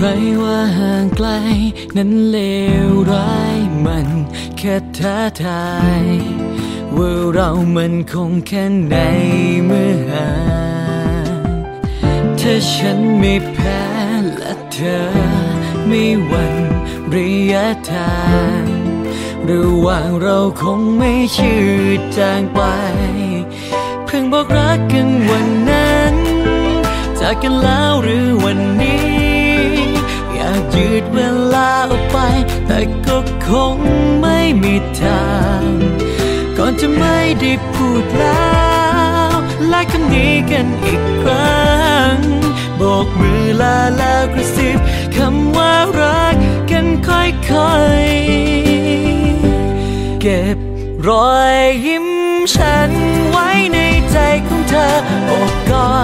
ใครว่าห่างไกล นั้นเลวร้ายมันแค่ท้าทาย ว่าเรามันคงแค่ไหนเมื่อห่างถ้าฉันไม่แพ้และเธอไม่หวั่นระยะทางระหว่างเราคงไม่ชืดจางไป เพิ่งบอกรักกันวันนั้น จากกันแล้วหรือวันนี้ ยืดเวลาออกไป แต่ก็คงไม่มีทาง ก่อนจะไม่ได้พูดแล้วและคำนี้กันอีกครั้งโบกมือลาแล้วกระซิบคำว่ารัก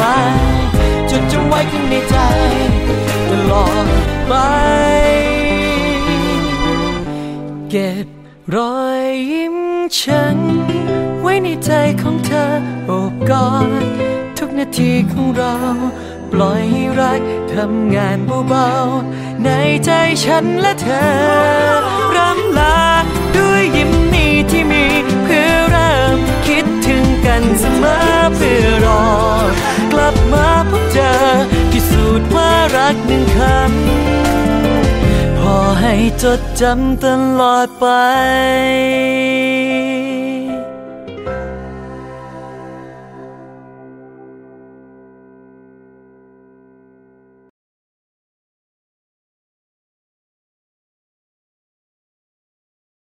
มีควายจดจำไว้ข้างในใจ ตลอดไป เก็บรอยยิ้มฉัน ไว้ในใจของเธอโอบกอดทุกนาทีของเรา ปล่อยให้รักทำงานเบาๆ ในใจฉันและเธอรำลาด้วยยิ้มนี้ที่มี เพื่อเริ่มคิดถึงกันเสมอเพื่อ จดจำตลอดไป